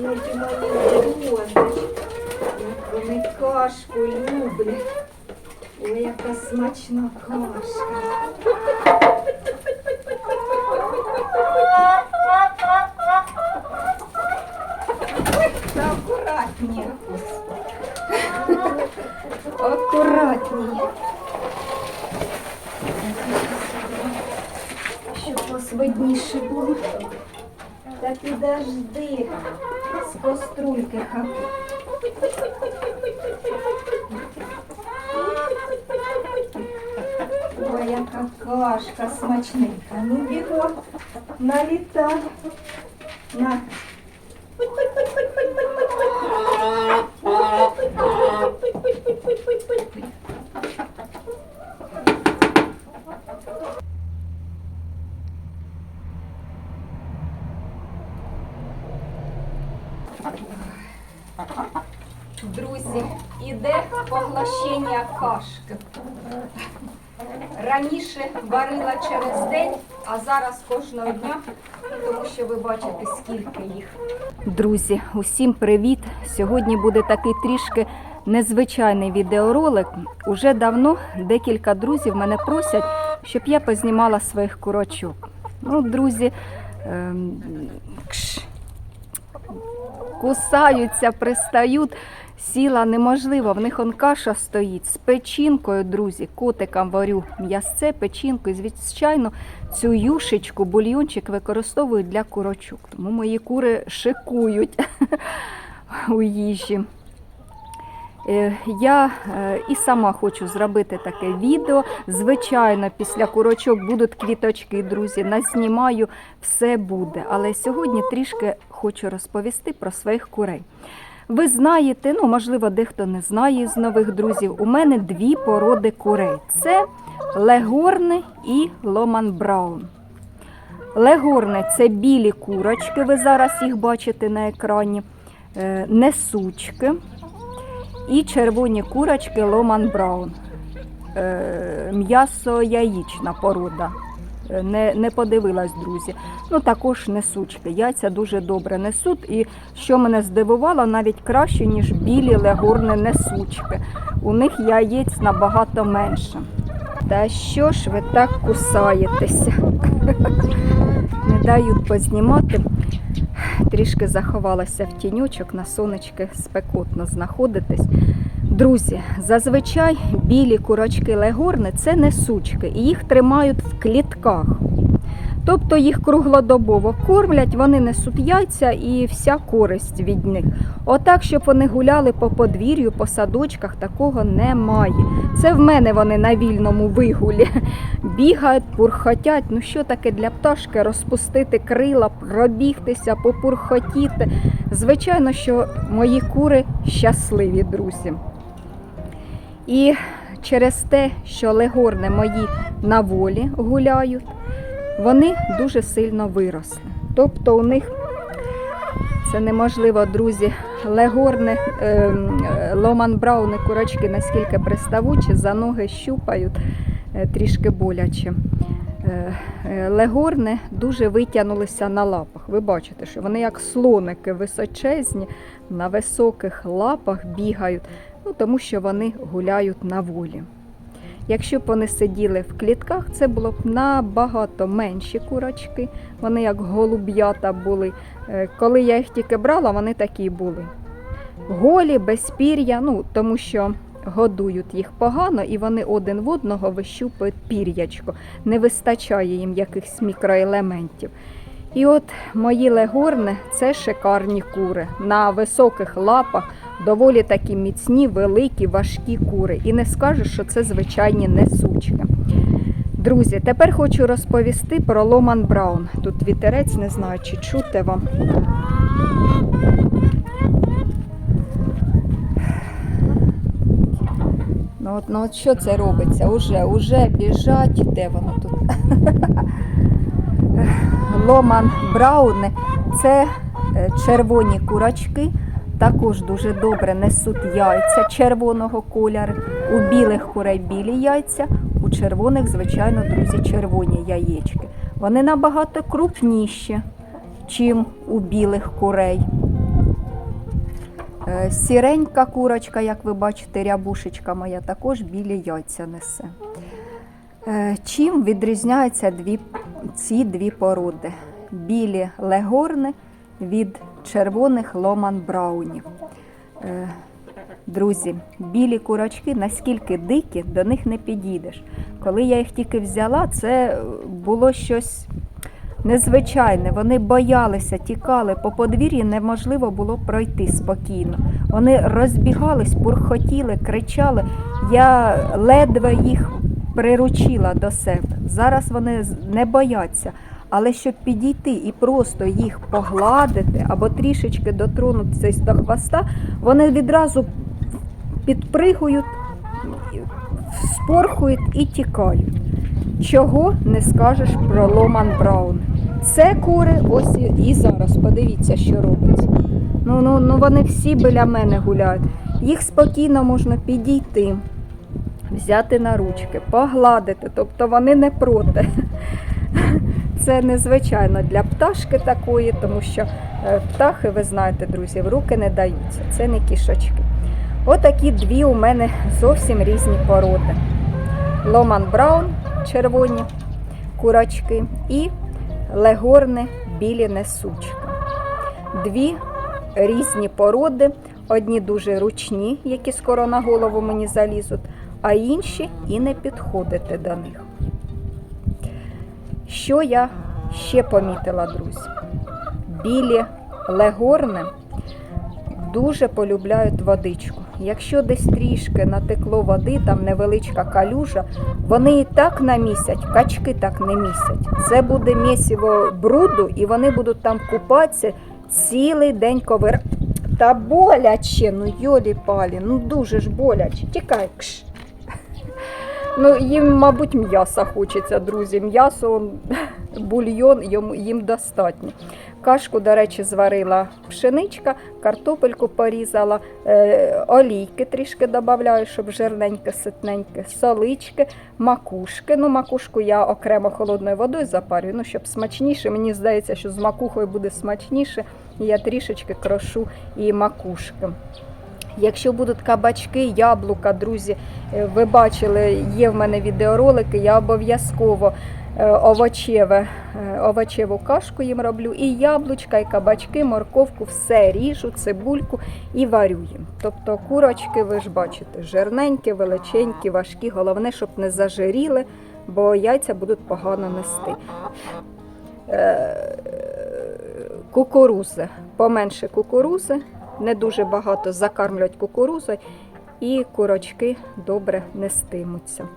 донечки. Вони кашку люблять. Ой, яка смачна кашка. Та акуратніше. Акуратніше. Щоб вас видніше було. Та підожди з кострульки хапу. Ой, яка кашка смачненька. Ну бігом, налітай. На. Друзі, іде поглощення кашки. Раніше варила через день, а зараз кожного дня, тому що ви бачите, скільки їх. Друзі, усім привіт! Сьогодні буде такий трішки незвичайний відеоролик. Уже давно декілька друзів мене просять, щоб я познімала своїх курочок. Ну, друзі, ем, кусаються, пристають. Сіла неможливо, в них он каша стоїть з печінкою, друзі. Котикам варю м'ясце, печінку. І, звичайно, цю юшечку, бульйончик використовують для курочок. Тому мої кури шикують у їжі. Е, Я е, і сама хочу зробити таке відео. Звичайно, після курочок будуть квіточки, друзі. Назнімаю, все буде. Але сьогодні трішки хочу розповісти про своїх курей. Ви знаєте, ну можливо, дехто не знає з нових друзів. У мене дві породи курей: це легорни і ломан браун. Легорни це білі курочки, ви зараз їх бачите на екрані, е, несучки і червоні курочки ломан браун. Е, М'ясо яєчна порода. Не, не подивилась, друзі. Ну також несучки. Яйця дуже добре несуть. І що мене здивувало, навіть краще, ніж білі легорни несучки. У них яєць набагато менше. Та що ж ви так кусаєтеся? Не дають познімати. Трішки заховалася в тіньочок, на сонечки спекотно знаходитись. Друзі, зазвичай білі курочки легорни це не сучки, і їх тримають в клітках. Тобто їх круглодобово кормлять, вони несуть яйця і вся користь від них. Отак, щоб вони гуляли по подвір'ю, по садочках, такого немає. Це в мене вони на вільному вигулі бігають, пурхотять. Ну що таке для пташки розпустити крила, пробігтися, попурхотіти. Звичайно, що мої кури щасливі, друзі. І через те, що легорни мої на волі гуляють, вони дуже сильно виросли. Тобто у них це неможливо, друзі, легорни, ем, е, ломан брауни курочки наскільки приставучі, за ноги щупають е, трішки боляче. Е, е, Легорни дуже витягнулися на лапах. Ви бачите, що вони як слоники височезні, на високих лапах бігають, ну, тому що вони гуляють на волі. Якщо б вони сиділи в клітках, це було б набагато менші курочки. Вони як голуб'ята були. Е, Коли я їх тільки брала, вони такі були. Голі, без пір'я, ну, тому що годують їх погано і вони один в одного вищупують пір'ячко. Не вистачає їм якихось мікроелементів. І от мої легорни це шикарні кури. На високих лапах доволі такі міцні, великі, важкі кури. І не скажеш, що це звичайні несучки. Друзі, тепер хочу розповісти про Ломан Браун. Тут вітерець, не знаю, чи чути вам. Ну от, ну от що це робиться? Уже, уже біжать, де воно тут? Ломан Брауни це е, червоні курочки, також дуже добре несуть яйця червоного кольору. У білих курей білі яйця, у червоних, звичайно, друзі, червоні яєчки. Вони набагато крупніші, чим у білих курей. Е, Сіренька курочка, як ви бачите, рябушечка моя, також білі яйця несе. Е, Чим відрізняються дві, ці дві породи? Білі легорни від червоних ломан браунів. Е, Друзі, білі курочки наскільки дикі, до них не підійдеш. Коли я їх тільки взяла, це було щось незвичайне. Вони боялися, тікали по подвір'ї, неможливо було пройти спокійно. Вони розбігались, бурхотіли, кричали. Я ледве їх приручила до себе. Зараз вони не бояться. Але щоб підійти і просто їх погладити або трішечки дотронутися до хвоста, вони відразу підпригують, спорхують і тікають. Чого не скажеш про Ломан Браун? Це кури, ось і- зараз, подивіться, що робиться. Ну, ну, ну вони всі біля мене гуляють. Їх спокійно можна підійти, взяти на ручки, погладити, тобто вони не проти. Це незвичайно для пташки такої, тому що е, птахи, ви знаєте, друзі, в руки не даються. Це не кішочки. Отакі дві у мене зовсім різні породи. Ломан Браун червоні курочки і легорни білі несучка. Дві різні породи, одні дуже ручні, які скоро на голову мені залізуть, а інші і не підходите до них. Що я ще помітила, друзі? Білі легорни дуже полюбляють водичку. Якщо десь трішки натекло води, там невеличка калюжа, вони і так намісять, качки так не місять. Це буде місіво бруду, і вони будуть там купатися цілий день ковир. Та боляче, ну йолі палі, ну дуже ж боляче. Тікай. Кш. Ну, їм, мабуть, м'яса хочеться, друзі. М'ясо, бульйон їм достатньо. Кашку, до речі, зварила пшеничка, картопельку порізала, е, олійки трішки додаю, щоб жирненьке, ситненьке, солички, макушки. Ну, макушку я окремо холодною водою запарюю, ну, щоб смачніше. Мені здається, що з макухою буде смачніше. Я трішечки крошу і макушки. Якщо будуть кабачки, яблука, друзі, е, ви бачили, є в мене відеоролики, я обов'язково е, овочеве, е, овочеву кашку їм роблю, і яблучка, і кабачки, морковку, все ріжу, цибульку і варю їм. Тобто курочки, ви ж бачите, жирненькі, величенькі, важкі, головне, щоб не зажиріли, бо яйця будуть погано нести. Кукурузи, поменше кукурузи, не дуже багато закармлюють кукурузою, і курочки добре нестимуться.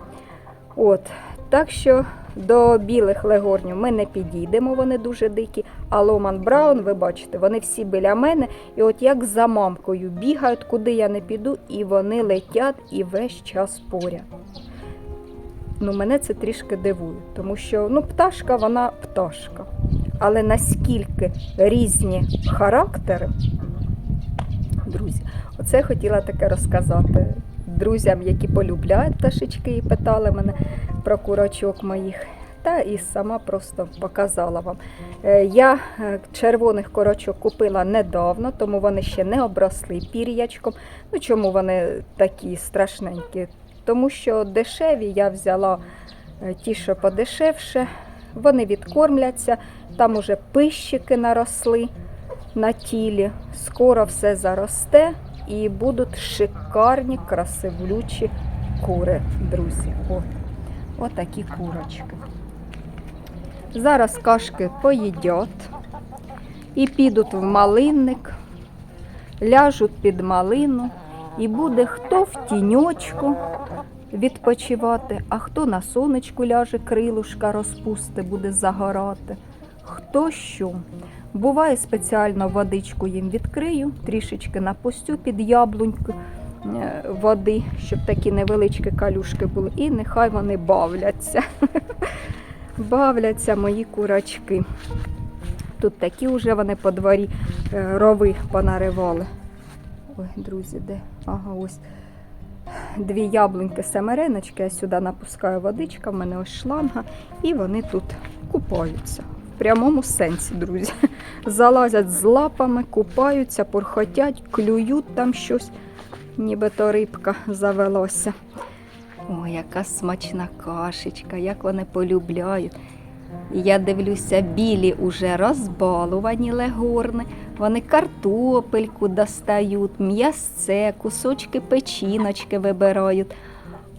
От, так що до білих легорнів ми не підійдемо, вони дуже дикі. А Ломан Браун, ви бачите, вони всі біля мене. І от як за мамкою бігають, куди я не піду, і вони летять і весь час поряд. Ну, мене це трішки дивує, тому що ну, пташка, вона пташка. Але наскільки різні характери, друзі, оце хотіла таке розказати друзям, які полюбляють пташечки і питали мене про курочок моїх. Та і сама просто показала вам. Е, Я е, червоних корочок купила недавно, тому вони ще не обросли пір'ячком. Ну чому вони такі страшненькі? Тому що дешеві я взяла е, ті, що подешевше. Вони відкормляться, там уже пищики наросли на тілі. Скоро все заросте і будуть шикарні, красивлючі кури, друзі. От, от такі курочки. Зараз кашки поїдять і підуть в малинник, ляжуть під малину, і буде хто в тіньочку відпочивати, а хто на сонечку ляже, крилушка розпусти, буде загорати. Хто що. Буває, спеціально водичку їм відкрию, трішечки напустю під яблуньку е, води, щоб такі невеличкі калюшки були, і нехай вони бавляться. Бавляться мої курочки. Тут такі вже вони по дворі е, рови понаривали. Ой, друзі, де? Ага, ось дві яблуньки семереночки, я сюди напускаю водичка, в мене ось шланга, і вони тут купаються. Прямому сенсі, друзі. залазять з лапами, купаються, порхотять, клюють там щось, нібито рибка завелося. Ой, яка смачна кашечка, як вони полюбляють. Я дивлюся, білі уже розбалувані легорни. Вони картопельку достають, м'ясце, кусочки печіночки вибирають.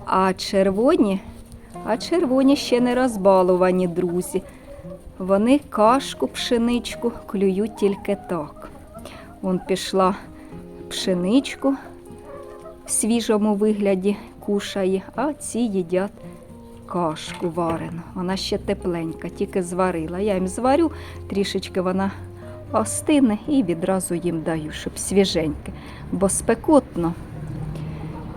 А червоні, а червоні ще не розбалувані, друзі. Вони кашку, пшеничку клюють тільки так. Вон пішла пшеничку в свіжому вигляді кушає, а ці їдять кашку варену. Вона ще тепленька, тільки зварила. Я їм зварю, трішечки вона остине і відразу їм даю, щоб свіженьке, бо спекотно.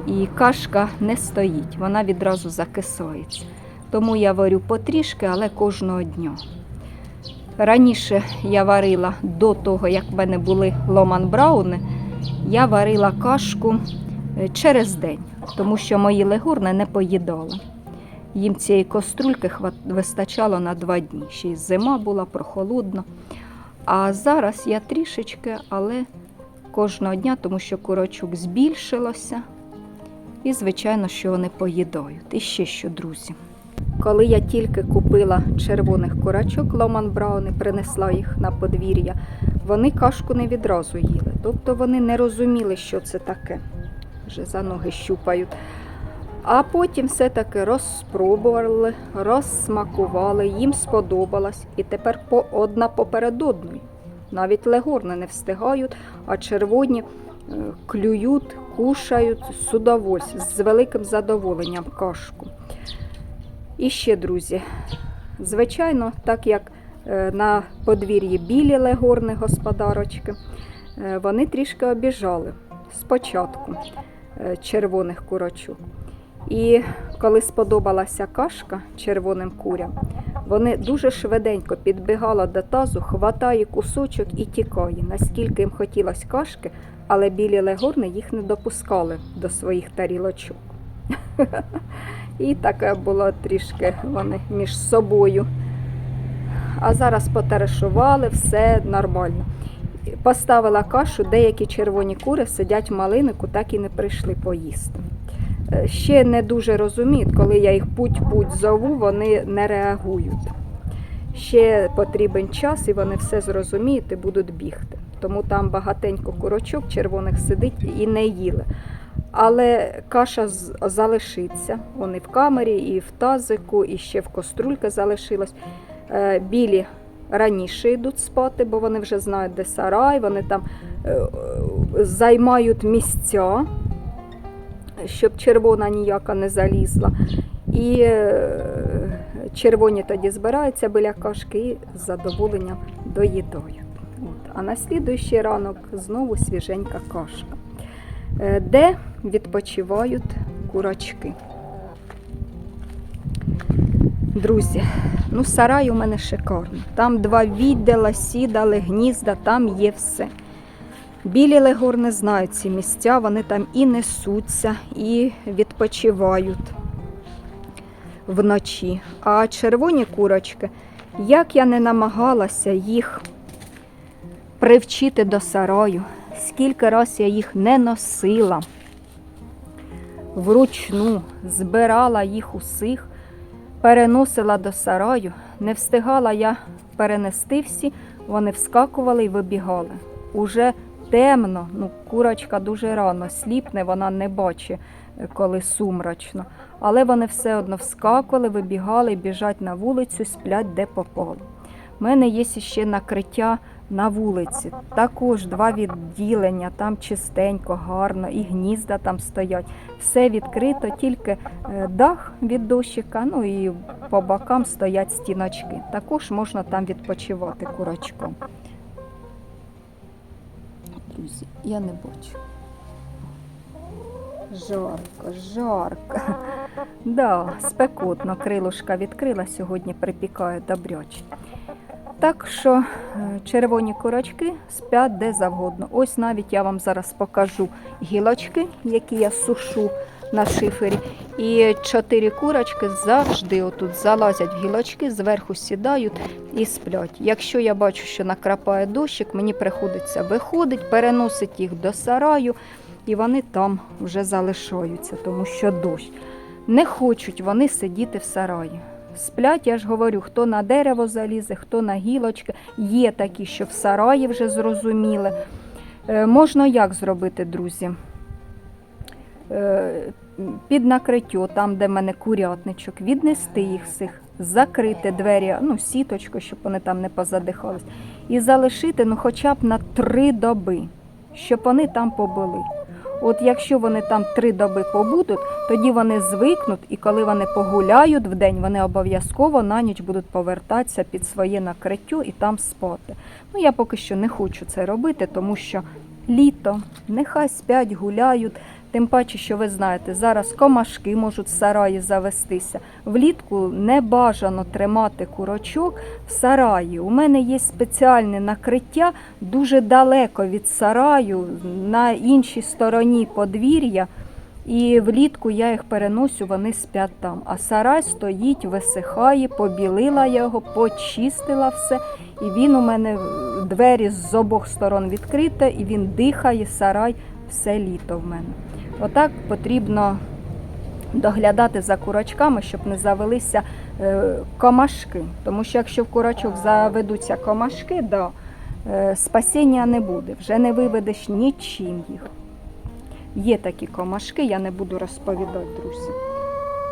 І кашка не стоїть, вона відразу закисається. Тому я варю потрішки, але кожного дня. Раніше я варила до того, як в мене були ломан брауни, я варила кашку е, через день, тому що мої легурни не поїдали. Їм цієї кострульки вистачало на два дні. Ще й зима була прохолодно. А зараз я трішечки, але кожного дня, тому що курочок збільшилося. І, звичайно, що вони поїдають. І ще що, друзі. Коли я тільки купила червоних курачок Ломан Браун і принесла їх на подвір'я, вони кашку не відразу їли. Тобто вони не розуміли, що це таке. Вже за ноги щупають. А потім все-таки розспробували, розсмакували, їм сподобалось. І тепер по одна поперед одної. Навіть легорни не встигають, а червоні е, клюють, кушають з удовольствием, з великим задоволенням кашку. І ще, друзі, звичайно, так як е, на подвір'ї білі легорни господарочки, е, вони трішки обіжали спочатку е, червоних курочок. І коли сподобалася кашка червоним курям, вони дуже швиденько підбігали до тазу, хватає кусочок і тікає, наскільки їм хотілося кашки, але білі легорни їх не допускали до своїх тарілочок. І таке було трішки вони між собою. А зараз потерешували, все нормально. Поставила кашу, деякі червоні кури сидять в малинику, так і не прийшли поїсти. Е, Ще не дуже розуміють, коли я їх путь-путь зову, вони не реагують. Ще потрібен час, і вони все зрозуміють і будуть бігти. Тому там багатенько курочок червоних сидить і не їли. Але каша залишиться. Вони в камері, і в тазику, і ще в каструльки залишилось. Е, Білі раніше йдуть спати, бо вони вже знають, де сарай, вони там е, е, займають місця, щоб червона ніяка не залізла. І червоні тоді збираються біля кашки і з задоволенням доїдають. А на слідуючий ранок знову свіженька кашка. Е, Де відпочивають курочки. Друзі, ну сарай у мене шикарний. Там два відділа, сідали, гнізда, там є все. Білі легорни знають ці місця, вони там і несуться, і відпочивають вночі. А червоні курочки, як я не намагалася їх привчити до сараю, скільки раз я їх не носила вручну, збирала їх усіх, переносила до сараю, не встигала я перенести всі, вони вскакували і вибігали. Уже темно, ну, курочка дуже рано сліпне, вона не бачить, е, коли сумрачно. Але вони все одно вскакували, вибігали біжать на вулицю, сплять де попало. У мене є ще накриття на вулиці. Також два відділення, там чистенько, гарно, і гнізда там стоять. Все відкрито, тільки е, дах від дощика, ну і по бокам стоять стіночки. Також можна там відпочивати курочком. Друзі, я не бачу. Жарко, жарко. Да, спекотно, крилушка відкрила, сьогодні припікає добряче. Так що е, червоні курочки спять де завгодно. Ось навіть я вам зараз покажу гілочки, які я сушу на шифері. І чотири курочки завжди отут залазять в гілочки, зверху сідають і сплять. Якщо я бачу, що накрапає дощик, мені приходиться виходить, переносить їх до сараю, і вони там вже залишаються, тому що дощ. Не хочуть вони сидіти в сараї. Сплять, я ж говорю, хто на дерево залізе, хто на гілочки. Є такі, що в сараї вже зрозуміли. Е, можна як зробити, друзі? Е, під накриття, там, де в мене курятничок, віднести їх всіх, закрити двері, ну, сіточку, щоб вони там не позадихались, і залишити ну, хоча б на три доби, щоб вони там побули. От якщо вони там три доби побудуть, тоді вони звикнуть, і коли вони погуляють в день, вони обов'язково на ніч будуть повертатися під своє накриттю і там спати. Ну я поки що не хочу це робити, тому що літо, нехай спять, гуляють. Тим паче, що ви знаєте, зараз комашки можуть в сараї завестися. Влітку не бажано тримати курочок в сараї. У мене є спеціальне накриття дуже далеко від сараю, на іншій стороні подвір'я. І влітку я їх переносю, вони спять там. А сарай стоїть, висихає, побілила його, почистила все. І він у мене двері з обох сторон відкриті, і він дихає, сарай все літо в мене. Отак потрібно доглядати за курочками, щоб не завелися е, комашки. Тому що якщо в курочок заведуться комашки, да, е, спасіння не буде, вже не виведеш нічим їх. Є такі комашки, я не буду розповідати, друзі.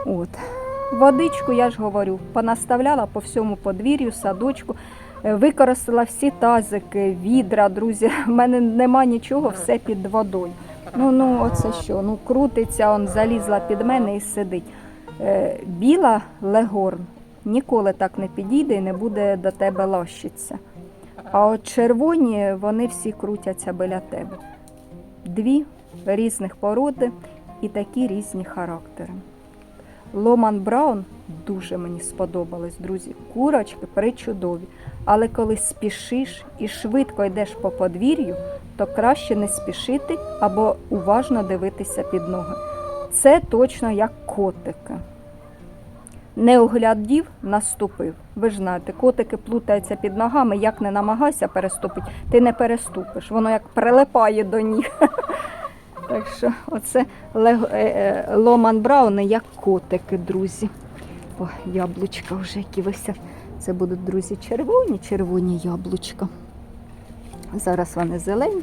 От. Водичку, я ж говорю, понаставляла по всьому подвір'ю, садочку, е, використала всі тазики, відра, друзі. У мене нема нічого, все під водою. Ну, ну, оце що? Ну, крутиться, он залізла під мене і сидить. Е, біла легорн ніколи так не підійде і не буде до тебе лащитися. А от червоні, вони всі крутяться біля тебе. Дві різних породи і такі різні характери. Ломан Браун дуже мені сподобались, друзі. Курочки причудові. Але коли спішиш і швидко йдеш по подвір'ю, то краще не спішити або уважно дивитися під ноги. Це точно як котики. Не оглядів, наступив. Ви ж знаєте, котики плутаються під ногами, як не намагайся переступити, ти не переступиш. Воно як прилипає до ніг. Так що оце е, е, Ломан Брауни як котики, друзі. О, яблучка вже які висять. Це будуть, друзі, червоні, червоні яблучка. Зараз вони зелені,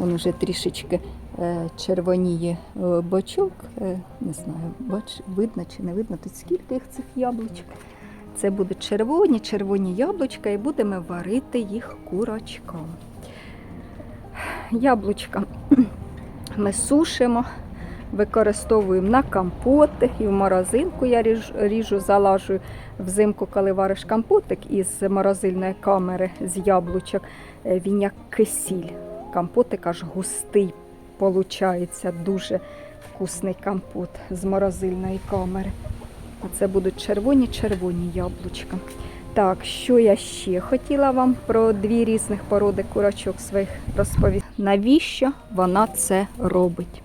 він вже трішечки е, червоніє е, бочок. Е, не знаю, бач, видно чи не видно, тут скільки їх цих яблучок. Це будуть червоні, червоні яблучка і будемо варити їх курочком. Яблучка ми сушимо, використовуємо на компоти і в морозилку я ріжу, залажую взимку, коли вариш компотик із морозильної камери з яблучок, е, він як кисіль. Компотик аж густий, получається дуже вкусний компот з морозильної камери. А це будуть червоні-червоні яблучка. Так, що я ще хотіла вам про дві різних породи курочок своїх розповісти. Навіщо вона це робить?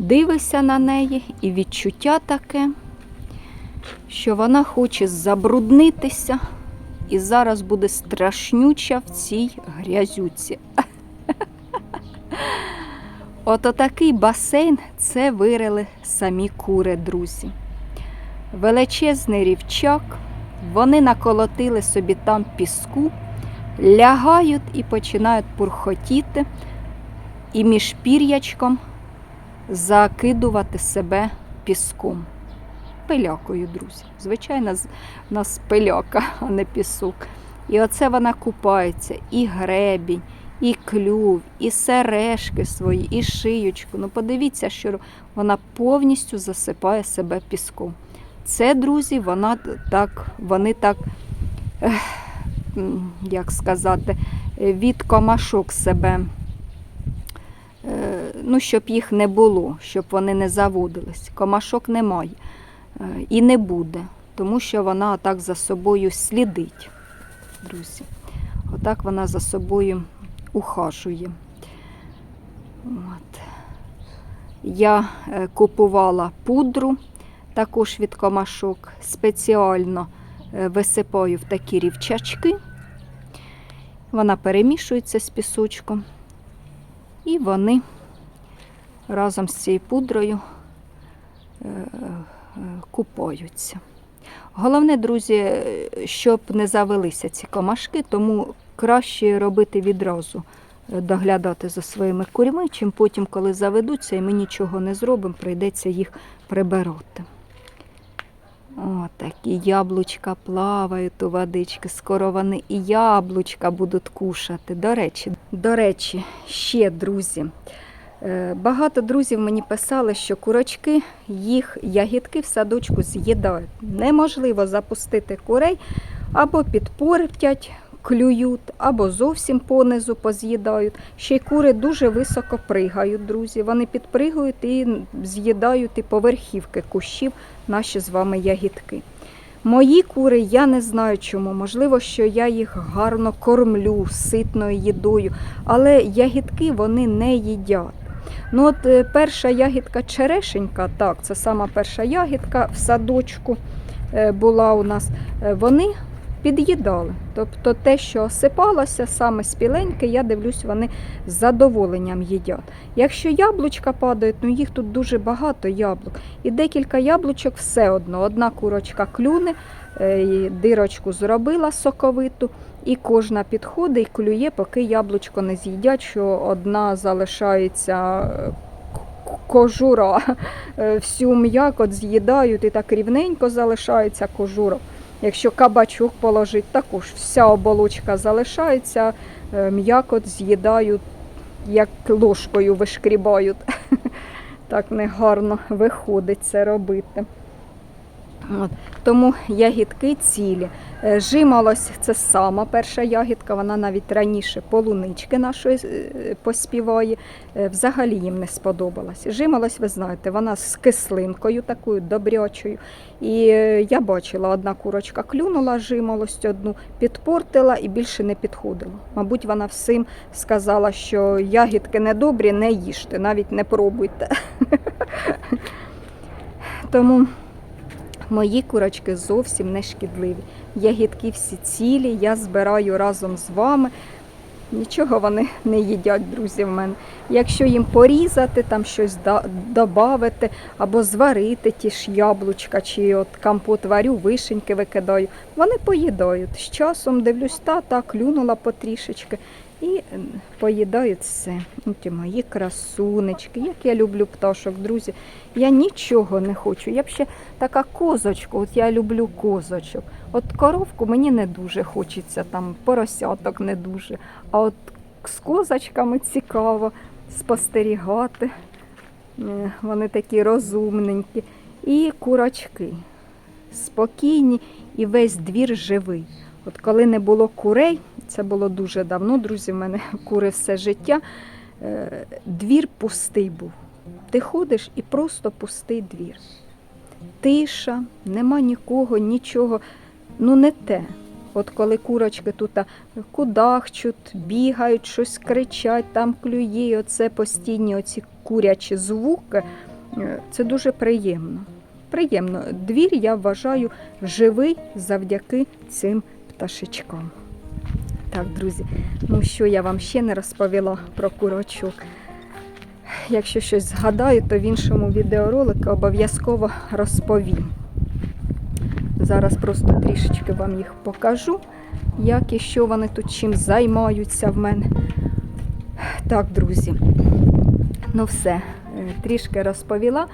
Дивишся на неї і відчуття таке, що вона хоче забруднитися і зараз буде страшнюча в цій грязюці. Ото такий басейн це вирили самі кури, друзі. Величезний рівчак, вони наколотили собі там піску, лягають і починають пурхотіти, і між пір'ячком закидувати себе піском. Пилякою, друзі. Звичайно, в нас пиляка, а не пісок. І оце вона купається, і гребінь, і клюв, і сережки свої, і шиючку. Ну, подивіться, що вона повністю засипає себе піском. Це, друзі, вона так, вони так, ех, як сказати, е, від комашок себе, ну, щоб їх не було, щоб вони не заводились. Комашок немає е, і не буде, тому що вона так за собою слідить, друзі. Отак вона за собою ухажує. От. я е, купувала пудру, також від комашок, спеціально е, висипаю в такі рівчачки. Вона перемішується з пісочком. І вони разом з цією пудрою е, е, купаються. Головне, друзі, щоб не завелися ці комашки, тому краще робити відразу, е, доглядати за своїми курьми, чим потім, коли заведуться, і ми нічого не зробимо, прийдеться їх прибирати. О, такі яблучка плавають у водички. Скоро вони і яблучка будуть кушати. До речі, до речі, ще друзі. Е, Багато друзів мені писали, що курочки їх ягідки в садочку з'їдають. Неможливо запустити курей або підпортять, клюють, або зовсім понизу поз'їдають. Ще й кури дуже високо пригають, друзі. Вони підпригують і з'їдають і поверхівки кущів наші з вами ягідки. Мої кури, я не знаю чому. Можливо, що я їх гарно кормлю ситною їдою, але ягідки вони не їдять. Ну от е, перша ягідка черешенька, так, це сама перша ягідка в садочку е, була у нас. е, Вони під'їдали. Тобто те, що осипалося, саме спіленьке, я дивлюсь, вони з задоволенням їдять. Якщо яблучка падають, ну їх тут дуже багато яблук. І декілька яблучок все одно. Одна курочка клюне, дирочку зробила соковиту, і кожна підходить і клює, поки яблучко не з'їдять, що одна залишається е, кожура, Е, всю м'якоть з'їдають і так рівненько залишається кожура. Якщо кабачок положить, також вся оболочка залишається, е, м'якоть з'їдають, як ложкою вишкрібають. Так негарно виходить це робити. От. Тому ягідки цілі. Е, Жимолось це сама перша ягідка, вона навіть раніше полунички нашої е, поспіває. Е, Взагалі їм не сподобалась. Жимолось, ви знаєте, вона з кислинкою такою добрячою. І я бачила, одна курочка клюнула жимолость одну, підпортила і більше не підходила. Мабуть, вона всім сказала, що ягідки недобрі, не їжте, навіть не пробуйте. Тому мої курочки зовсім не шкідливі. Ягідки всі цілі, я збираю разом з вами. Нічого вони не їдять, друзі, в мене. Якщо їм порізати, там щось додати, або зварити ті ж яблучка, чи от компот варю, вишеньки викидаю, вони поїдають. З часом дивлюсь, та, та клюнула потрішечки. І е, поїдають все. Ті мої красунечки, як я люблю пташок, друзі. Я нічого не хочу. Я б ще така козочка, от я люблю козочок. От коровку мені не дуже хочеться, там поросяток не дуже. А от з козочками цікаво спостерігати. Е, Вони такі розумненькі. І курочки спокійні, і весь двір живий. От коли не було курей, це було дуже давно, друзі, в мене кури все життя. е, Двір пустий був. Ти ходиш і просто пустий двір. Тиша, нема нікого, нічого. Ну не те. От коли курочки тут кудахчуть, бігають, щось кричать, там клює, оце постійні оці курячі звуки, е, це дуже приємно. Приємно. Двір я вважаю живий завдяки цим пташечкам. Так, друзі, ну що я вам ще не розповіла про курочок. Якщо щось згадаю, то в іншому відеоролику обов'язково розповім. Зараз просто трішечки вам їх покажу, як і що вони тут чим займаються в мене. Так, друзі, ну все, е, трішки розповіла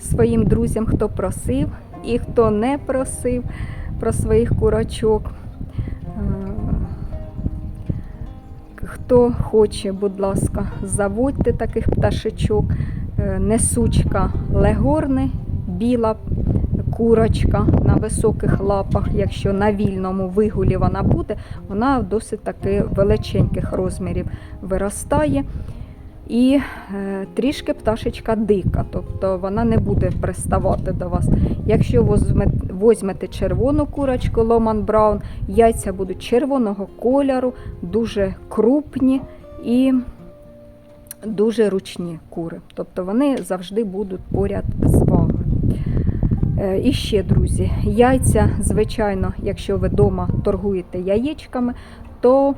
своїм друзям, хто просив і хто не просив про своїх курочок. Хто хоче, будь ласка, заводьте таких пташечок. Е, Несучка легорни, біла курочка на високих лапах, якщо на вільному вигулі вона буде, вона досить таки величеньких розмірів виростає. І е, трішки пташечка дика, тобто вона не буде приставати до вас. Якщо возьмете, червону курочку Ломан Браун, яйця будуть червоного кольору, дуже крупні і дуже ручні кури. Тобто вони завжди будуть поряд з вами. Е, І ще, друзі, яйця, звичайно, якщо ви вдома торгуєте яєчками, то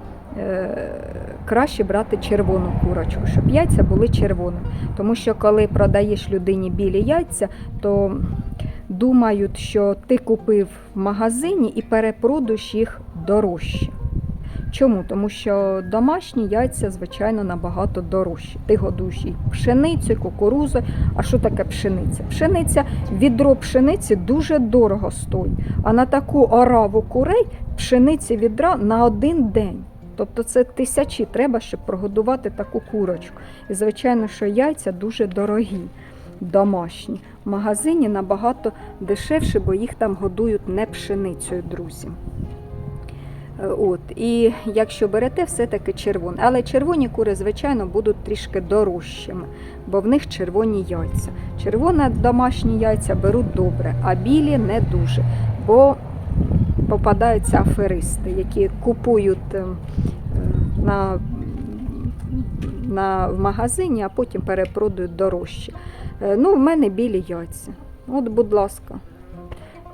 краще брати червону курочку, щоб яйця були червоними. Тому що коли продаєш людині білі яйця, то думають, що ти купив в магазині і перепродаєш їх дорожче. Чому? Тому що домашні яйця, звичайно, набагато дорожчі. Ти годуєш їх пшеницею, кукурузою. А що таке пшениця? Пшениця, відро пшениці дуже дорого стоїть. А на таку ораву курей пшениці відра на один день. Тобто це тисячі треба, щоб прогодувати таку курочку. І звичайно, що яйця дуже дорогі, домашні. В магазині набагато дешевше, бо їх там годують не пшеницею, друзі. Е, От, і якщо берете, все-таки червоне. Але червоні кури, звичайно, будуть трішки дорожчими, бо в них червоні яйця. Червоні домашні яйця беруть добре, а білі не дуже. Бо попадаються аферисти, які купують е, е, на, на, в магазині, а потім перепродають дорожче. Е, Ну, в мене білі яйця. От, будь ласка.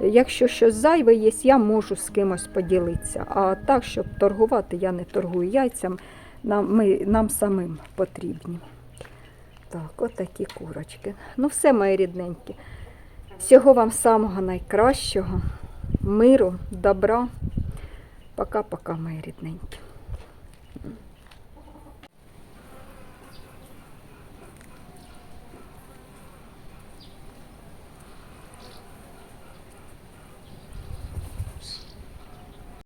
Якщо щось зайве є, я можу з кимось поділитися. А так, щоб торгувати, я не торгую яйцям. Нам, ми, нам самим потрібні. Так, от такі курочки. Ну, все, мої рідненькі. Всього вам самого найкращого, миру, добра. Пока-пока, мої рідненькі.